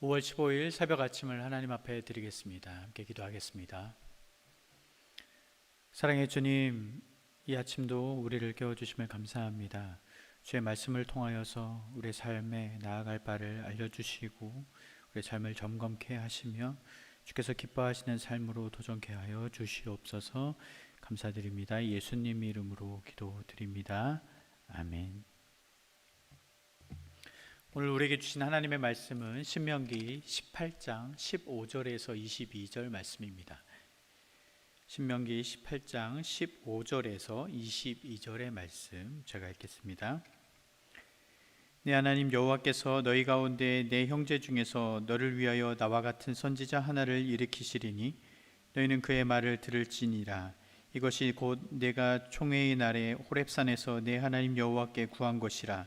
5월 15일 새벽 아침을 하나님 앞에 드리겠습니다. 함께 기도하겠습니다. 사랑의 주님, 이 아침도 우리를 깨워주심을 감사합니다. 주의 말씀을 통하여서 우리의 삶에 나아갈 바를 알려주시고 우리의 삶을 점검케 하시며 주께서 기뻐하시는 삶으로 도전케 하여 주시옵소서 감사드립니다. 예수님 이름으로 기도드립니다. 아멘. 오늘 우리에게 주신 하나님의 말씀은 신명기 18장 15절에서 22절 말씀입니다. 신명기 18장 15절에서 22절의 말씀 제가 읽겠습니다. 내 하나님 여호와께서 너희 가운데 내 형제 중에서 너를 위하여 나와 같은 선지자 하나를 일으키시리니 너희는 그의 말을 들을지니라 이것이 곧 내가 총회의 날에 호렙산에서 내 하나님 여호와께 구한 것이라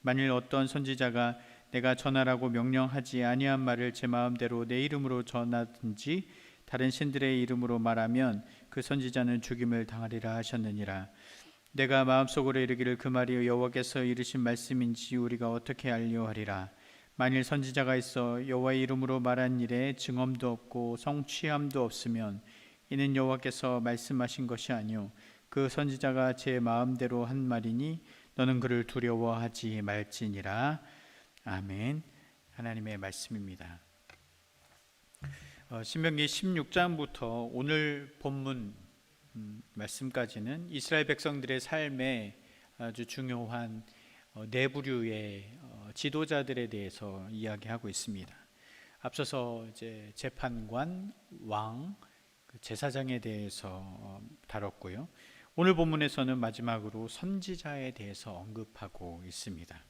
만일 어떤 선지자가 내가 전하라고 명령하지 아니한 말을 제 마음대로 내 이름으로 전하든지 다른 신들의 이름으로 말하면 그 선지자는 죽임을 당하리라 하셨느니라. 내가 마음속으로 이르기를 그 말이 여호와께서 이르신 말씀인지 우리가 어떻게 알려하리라. 만일 선지자가 있어 여호와의 이름으로 말한 일에 증언도 없고 성취함도 없으면 이는 여호와께서 말씀하신 것이 아니요 그 선지자가 제 마음대로 한 말이니 너는 그를 두려워하지 말지니라 아멘 하나님의 말씀입니다 어, 신명기 16장부터 오늘 본문 음, 말씀까지는 이스라엘 백성들의 삶에 아주 중요한 어, 네 부류의 어, 지도자들에 대해서 이야기하고 있습니다. 앞서서 이제 재판관, 왕, 그 제사장에 대해서 어, 다뤘고요. 오늘 본문에서는 마지막으로 선지자에 대해서 언급하고 있습니다.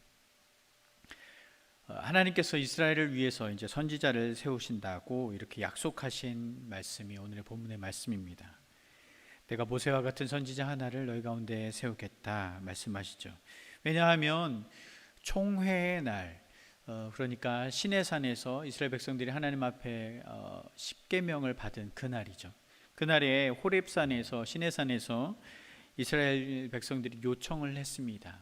어, 하나님께서 이스라엘을 위해서 이제 선지자를 세우신다고 이렇게 약속하신 말씀이 오늘의 본문의 말씀입니다. 내가 모세와 같은 선지자 하나를 너희 가운데 세우겠다 말씀하시죠. 왜냐하면 총회의 날, 어, 그러니까 시내산에서 이스라엘 백성들이 하나님 앞에 어, 십계명을 받은 그 날이죠. 그날에 호렙산에서 시내산에서 이스라엘 백성들이 요청을 했습니다.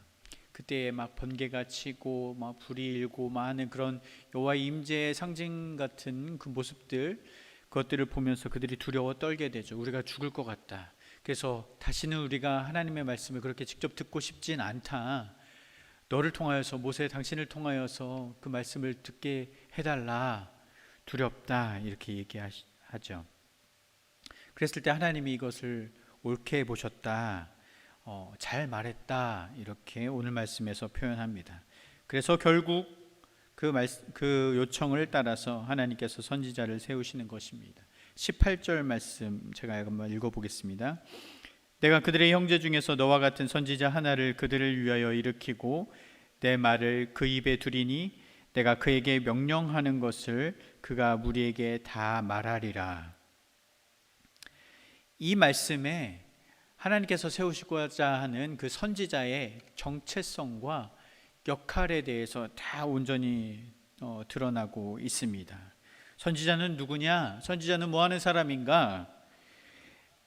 그때 막 번개가 치고 막 불이 일고 많은 그런 여호와의 임재의 상징 같은 그 모습들 그것들을 보면서 그들이 두려워 떨게 되죠. 우리가 죽을 것 같다. 그래서 다시는 우리가 하나님의 말씀을 그렇게 직접 듣고 싶진 않다. 너를 통하여서 모세 당신을 통하여서 그 말씀을 듣게 해달라. 두렵다 이렇게 얘기하죠. 그랬을 때 하나님이 이것을 옳게 보셨다. 어, 잘 말했다 이렇게 오늘 말씀에서 표현합니다. 그래서 결국 그, 말, 그 요청을 따라서 하나님께서 선지자를 세우시는 것입니다. 18절 말씀 제가 한번 읽어보겠습니다. 내가 그들의 형제 중에서 너와 같은 선지자 하나를 그들을 위하여 일으키고 내 말을 그 입에 두리니 내가 그에게 명령하는 것을 그가 무리에게 다 말하리라. 이 말씀에 하나님께서 세우시고자 하는 그 선지자의 정체성과 역할에 대해서 다 온전히 어, 드러나고 있습니다. 선지자는 누구냐? 선지자는 뭐 하는 사람인가?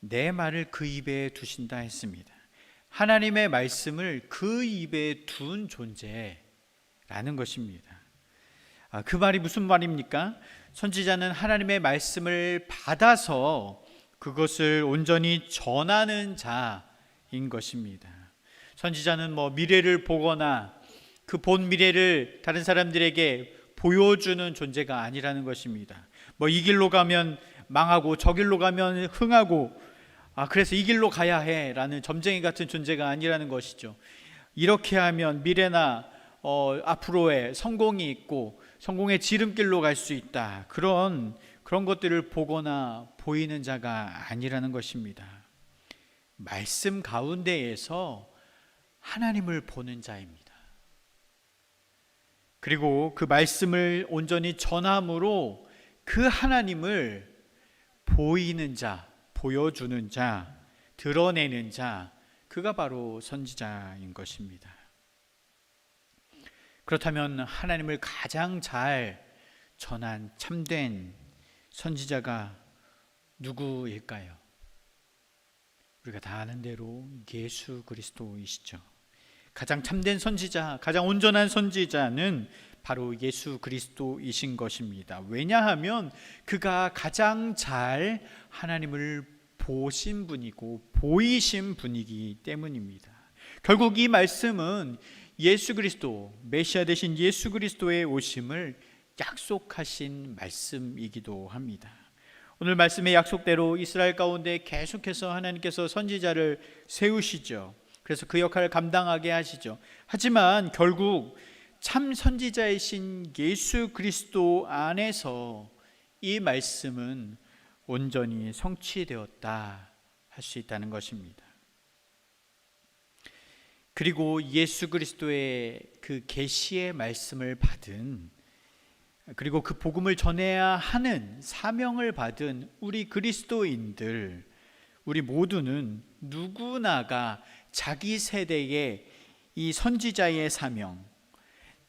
내 말을 그 입에 두신다 했습니다. 하나님의 말씀을 그 입에 둔 존재라는 것입니다. 아, 그 말이 무슨 말입니까? 선지자는 하나님의 말씀을 받아서 그것을 온전히 전하는 자인 것입니다. 선지자는 뭐 미래를 보거나 그 본 미래를 다른 사람들에게 보여주는 존재가 아니라는 것입니다. 뭐 이 길로 가면 망하고 저 길로 가면 흥하고 아 그래서 이 길로 가야 해라는 점쟁이 같은 존재가 아니라는 것이죠. 이렇게 하면 미래나 어, 앞으로의 성공이 있고 성공의 지름길로 갈 수 있다. 그런 그런 것들을 보거나 보이는 자가 아니라는 것입니다. 말씀 가운데에서 하나님을 보는 자입니다. 그리고 그 말씀을 온전히 전함으로 그 하나님을 보이는 자, 보여주는 자, 드러내는 자, 그가 바로 선지자인 것입니다. 그렇다면 하나님을 가장 잘 전한 참된 선지자가 누구일까요? 우리가 다 아는 대로 예수 그리스도이시죠. 가장 참된 선지자, 가장 온전한 선지자는 바로 예수 그리스도이신 것입니다. 왜냐하면 그가 가장 잘 하나님을 보신 분이고 보이신 분이기 때문입니다. 결국 이 말씀은 예수 그리스도, 메시아 되신 예수 그리스도의 오심을 약속하신 말씀이기도 합니다. 오늘 말씀의 약속대로 이스라엘 가운데 계속해서 하나님께서 선지자를 세우시죠. 그래서 그 역할을 감당하게 하시죠. 하지만 결국 참 선지자이신 예수 그리스도 안에서 이 말씀은 온전히 성취되었다 할 수 있다는 것입니다. 그리고 예수 그리스도의 그 계시의 말씀을 받은 그리고 그 복음을 전해야 하는 사명을 받은 우리 그리스도인들 우리 모두는 누구나가 자기 세대의 이 선지자의 사명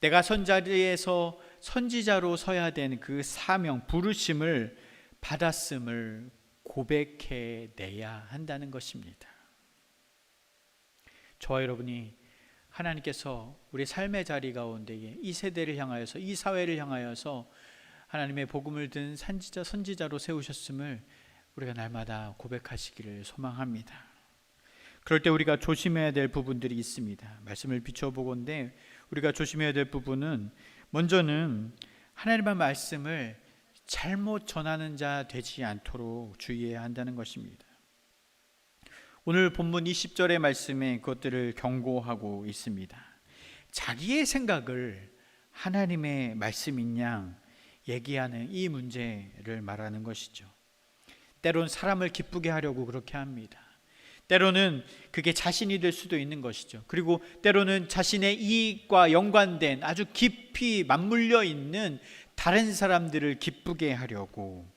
내가 선자리에서 선지자로 서야 되는 그 사명 부르심을 받았음을 고백해 내야 한다는 것입니다. 저와 여러분이 하나님께서 우리 삶의 자리 가운데에 이 세대를 향하여서 이 사회를 향하여서 하나님의 복음을 든 선지자 선지자로 세우셨음을 우리가 날마다 고백하시기를 소망합니다. 그럴 때 우리가 조심해야 될 부분들이 있습니다. 말씀을 비춰보건데 우리가 조심해야 될 부분은 먼저는 하나님의 말씀을 잘못 전하는 자 되지 않도록 주의해야 한다는 것입니다. 오늘 본문 20절의 말씀에 그것들을 경고하고 있습니다. 자기의 생각을 하나님의 말씀인 양 얘기하는 이 문제를 말하는 것이죠. 때론 사람을 기쁘게 하려고 그렇게 합니다. 때로는 그게 자신이 될 수도 있는 것이죠. 그리고 때로는 자신의 이익과 연관된 아주 깊이 맞물려 있는 다른 사람들을 기쁘게 하려고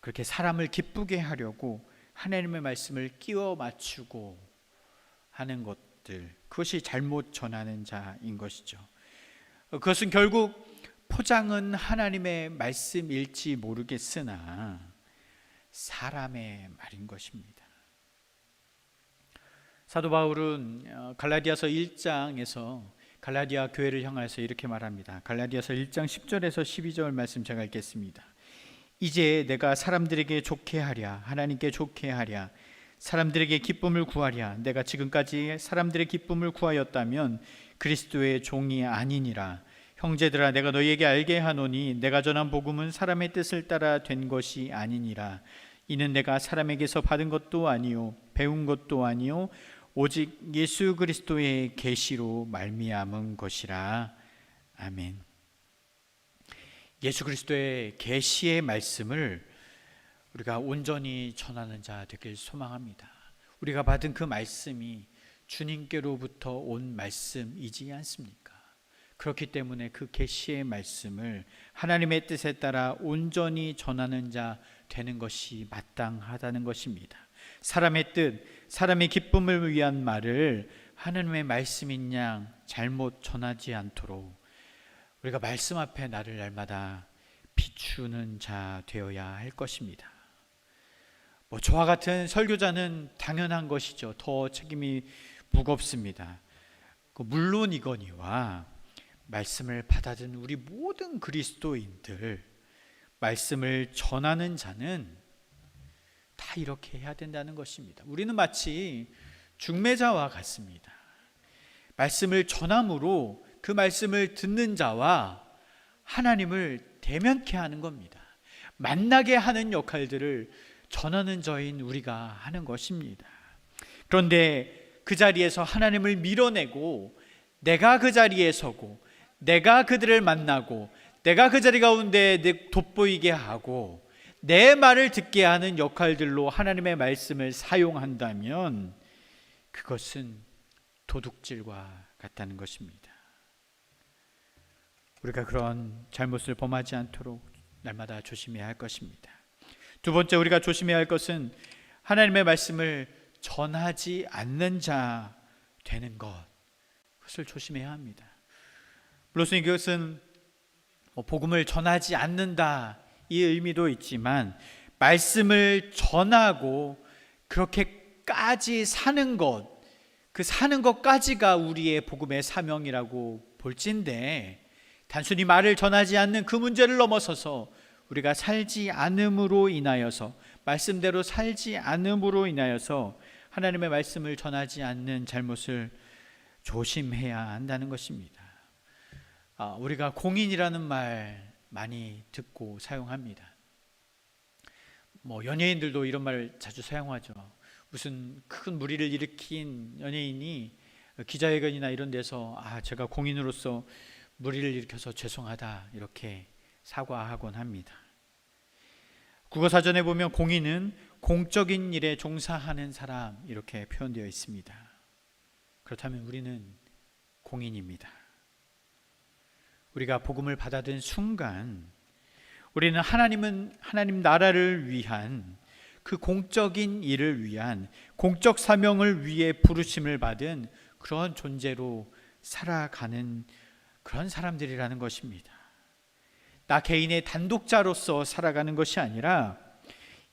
그렇게 사람을 기쁘게 하려고 하나님의 말씀을 끼워 맞추고 하는 것들 그것이 잘못 전하는 자인 것이죠. 그것은 결국 포장은 하나님의 말씀일지 모르겠으나 사람의 말인 것입니다. 사도 바울은 어, 갈라디아서 1장에서 갈라디아 교회를 향해서 이렇게 말합니다. 갈라디아서 1장 10절에서 12절 말씀 제가 읽겠습니다. 이제 내가 사람들에게 좋게 하랴 하나님께 좋게 하랴 사람들에게 기쁨을 구하랴 내가 지금까지 사람들의 기쁨을 구하였다면 그리스도의 종이 아니니라. 형제들아 내가 너희에게 알게 하노니 내가 전한 복음은 사람의 뜻을 따라 된 것이 아니니라. 이는 내가 사람에게서 받은 것도 아니요 배운 것도 아니요 오직 예수 그리스도의 계시로 말미암은 것이라. 아멘. 예수 그리스도의 계시의 말씀을 우리가 온전히 전하는 자 되길 소망합니다. 우리가 받은 그 말씀이 주님께로부터 온 말씀이지 않습니까? 그렇기 때문에 그 계시의 말씀을 하나님의 뜻에 따라 온전히 전하는 자 되는 것이 마땅하다는 것입니다. 사람의 뜻, 사람의 기쁨을 위한 말을 하나님의 말씀인 양 잘못 전하지 않도록 우리가 말씀 앞에 나를 날마다 비추는 자 되어야 할 것입니다. 뭐 저와 같은 설교자는 당연한 것이죠. 더 책임이 무겁습니다. 그 물론 이거니와 말씀을 받아든 우리 모든 그리스도인들 말씀을 전하는 자는 다 이렇게 해야 된다는 것입니다. 우리는 마치 중매자와 같습니다. 말씀을 전함으로 그 말씀을 듣는 자와 하나님을 대면케 하는 겁니다. 만나게 하는 역할들을 전하는 저인 우리가 하는 것입니다. 그런데 그 자리에서 하나님을 밀어내고 내가 그 자리에 서고 내가 그들을 만나고 내가 그 자리 가운데 돋보이게 하고 내 말을 듣게 하는 역할들로 하나님의 말씀을 사용한다면 그것은 도둑질과 같다는 것입니다. 우리가 그런 잘못을 범하지 않도록 날마다 조심해야 할 것입니다. 두 번째 우리가 조심해야 할 것은 하나님의 말씀을 전하지 않는 자 되는 것. 그것을 조심해야 합니다. 물론 이것은 뭐 복음을 전하지 않는다 이 의미도 있지만 말씀을 전하고 그렇게까지 사는 것, 그 사는 것까지가 우리의 복음의 사명이라고 볼진데 단순히 말을 전하지 않는 그 문제를 넘어서서 우리가 살지 않음으로 인하여서 말씀대로 살지 않음으로 인하여서 하나님의 말씀을 전하지 않는 잘못을 조심해야 한다는 것입니다. 아, 우리가 공인이라는 말 많이 듣고 사용합니다. 뭐 연예인들도 이런 말을 자주 사용하죠. 무슨 큰 무리를 일으킨 연예인이 기자회견이나 이런 데서 아 제가 공인으로서 무리를 일으켜서 죄송하다 이렇게 사과하곤 합니다. 국어 사전에 보면 공인은 공적인 일에 종사하는 사람 이렇게 표현되어 있습니다. 그렇다면 우리는 공인입니다. 우리가 복음을 받아든 순간 우리는 하나님은 하나님 나라를 위한 그 공적인 일을 위한 공적 사명을 위해 부르심을 받은 그런 존재로 살아가는 그런 사람들이라는 것입니다. 나 개인의 단독자로서 살아가는 것이 아니라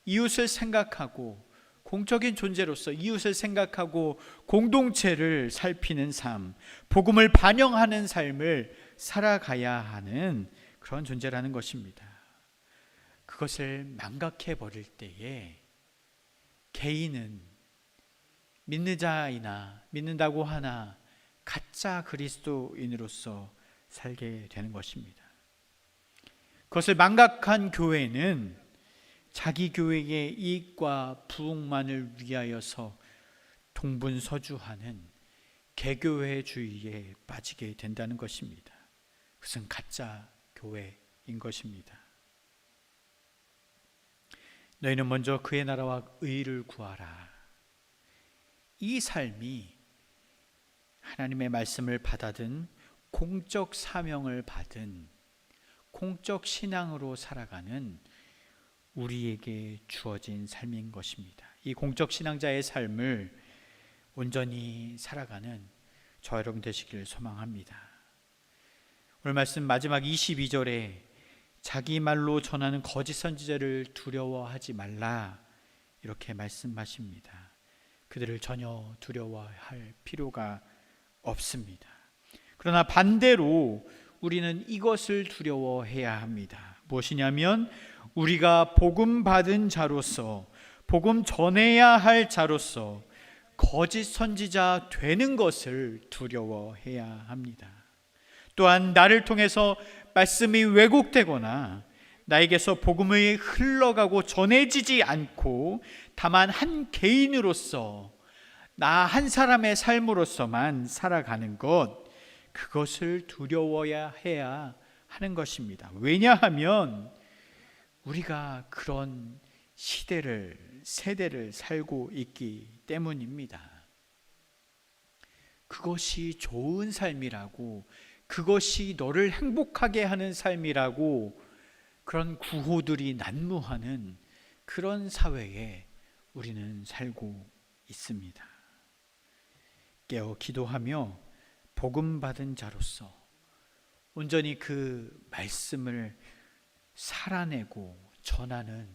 이웃을 생각하고 공적인 존재로서 이웃을 생각하고 공동체를 살피는 삶, 복음을 반영하는 삶을 살아가야 하는 그런 존재라는 것입니다. 그것을 망각해 버릴 때에 개인은 믿는 자이나 믿는다고 하나 가짜 그리스도인으로서 살게 되는 것입니다. 그것을 망각한 교회는 자기 교회의 이익과 부흥만을 위하여서 동분서주하는 개교회주의에 빠지게 된다는 것입니다. 그것은 가짜 교회인 것입니다. 너희는 먼저 그의 나라와 의를 구하라. 이 삶이 하나님의 말씀을 받아든 공적 사명을 받은 공적 신앙으로 살아가는 우리에게 주어진 삶인 것입니다. 이 공적 신앙자의 삶을 온전히 살아가는 저 여러분 되시기를 소망합니다. 오늘 말씀 마지막 22절에 자기 말로 전하는 거짓 선지자를 두려워하지 말라 이렇게 말씀하십니다. 그들을 전혀 두려워할 필요가 없습니다. 그러나 반대로 우리는 이것을 두려워해야 합니다. 무엇이냐면 우리가 복음 받은 자로서 복음 전해야 할 자로서 거짓 선지자 되는 것을 두려워해야 합니다. 또한 나를 통해서 말씀이 왜곡되거나 나에게서 복음이 흘러가고 전해지지 않고 다만 한 개인으로서 나 한 사람의 삶으로서만 살아가는 것 그것을 두려워야 해야 하는 것입니다. 왜냐하면 우리가 그런 시대를 세대를 살고 있기 때문입니다. 그것이 좋은 삶이라고 그것이 너를 행복하게 하는 삶이라고 그런 구호들이 난무하는 그런 사회에 우리는 살고 있습니다. 깨어 기도하며 복음 받은 자로서 온전히 그 말씀을 살아내고 전하는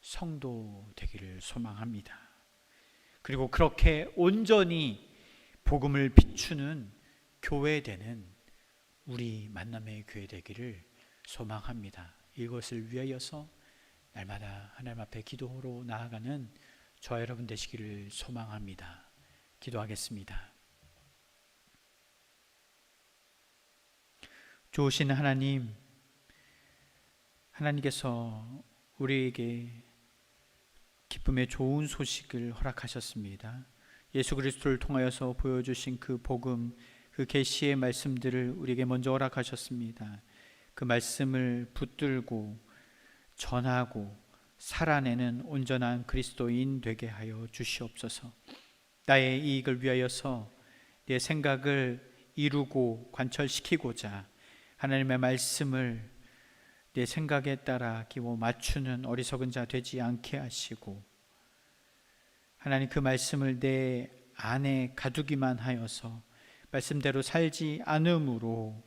성도 되기를 소망합니다. 그리고 그렇게 온전히 복음을 비추는 교회 되는 우리 만남의 교회 되기를 소망합니다. 이것을 위하여서 날마다 하나님 앞에 기도로 나아가는 저 여러분 되시기를 소망합니다. 기도하겠습니다. 좋으신 하나님, 하나님께서 우리에게 기쁨의 좋은 소식을 허락하셨습니다. 예수 그리스도를 통하여서 보여주신 그 복음, 그 계시의 말씀들을 우리에게 먼저 허락하셨습니다. 그 말씀을 붙들고 전하고 살아내는 온전한 그리스도인 되게 하여 주시옵소서. 나의 이익을 위하여서 내 생각을 이루고 관철시키고자 하나님의 말씀을 내 생각에 따라 기워 맞추는 어리석은 자 되지 않게 하시고 하나님 그 말씀을 내 안에 가두기만 하여서 말씀대로 살지 않음으로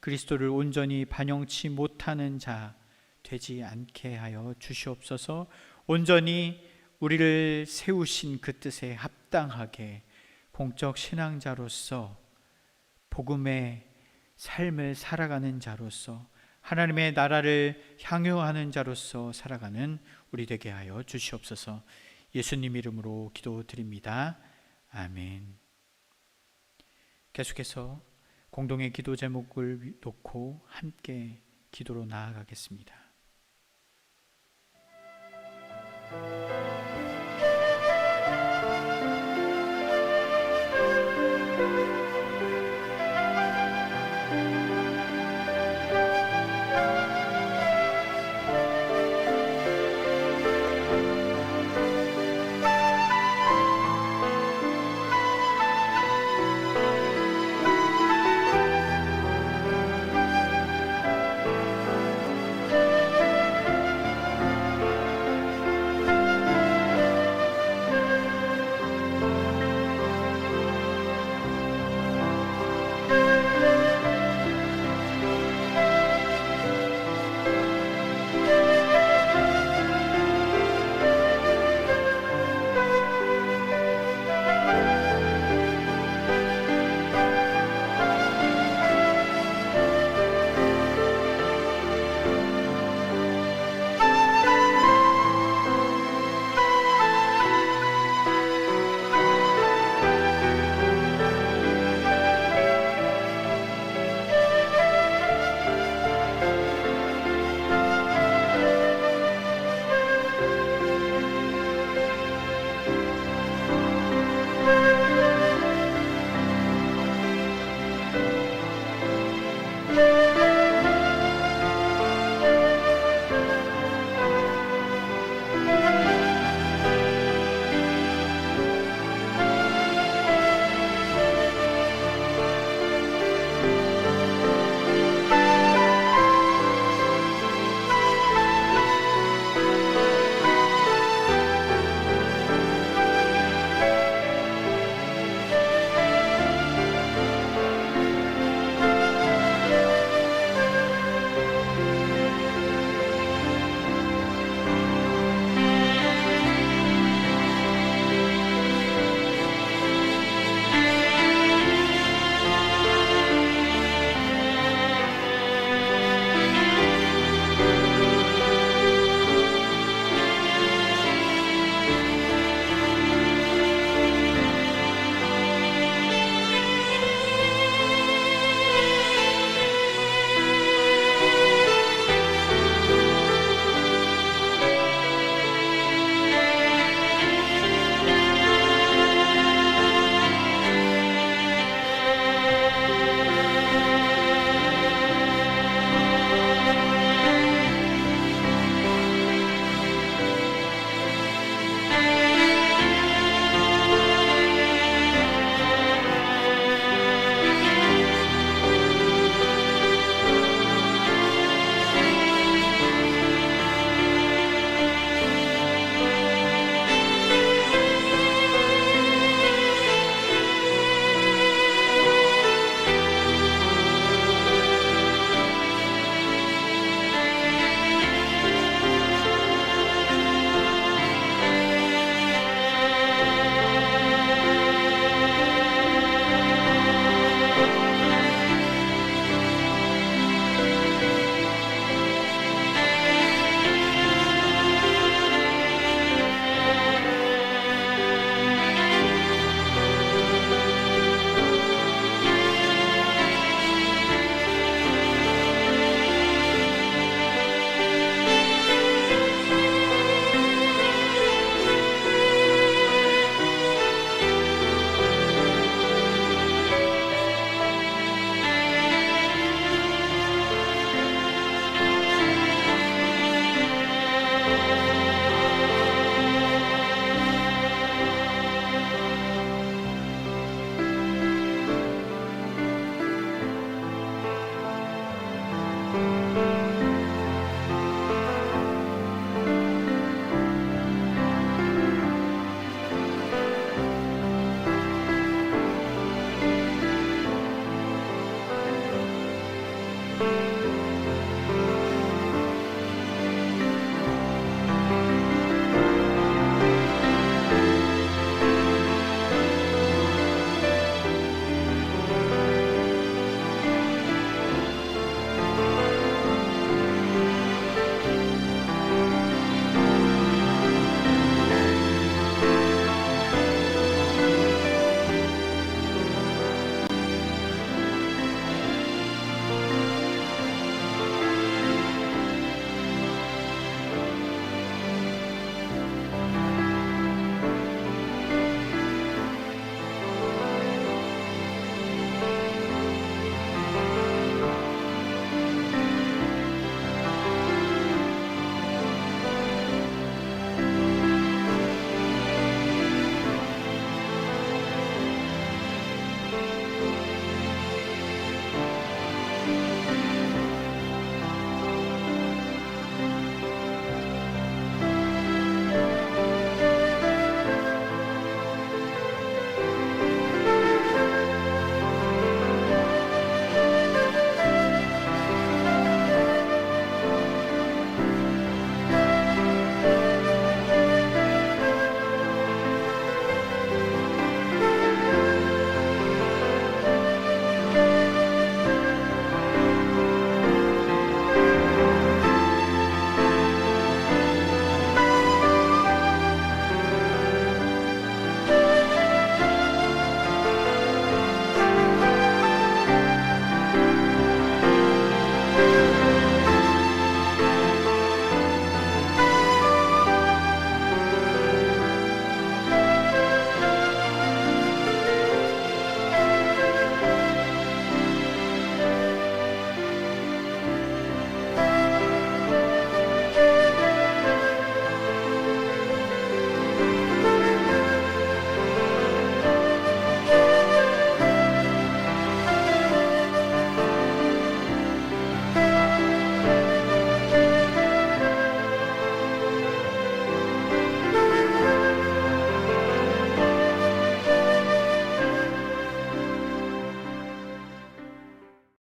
그리스도를 온전히 반영치 못하는 자 되지 않게 하여 주시옵소서. 온전히 우리를 세우신 그 뜻에 합당하게 공적 신앙자로서 복음의 삶을 살아가는 자로서 하나님의 나라를 향유하는 자로서 살아가는 우리 되게 하여 주시옵소서 예수님 이름으로 기도드립니다. 아멘. 계속해서 공동의 기도 제목을 놓고 함께 기도로 나아가겠습니다.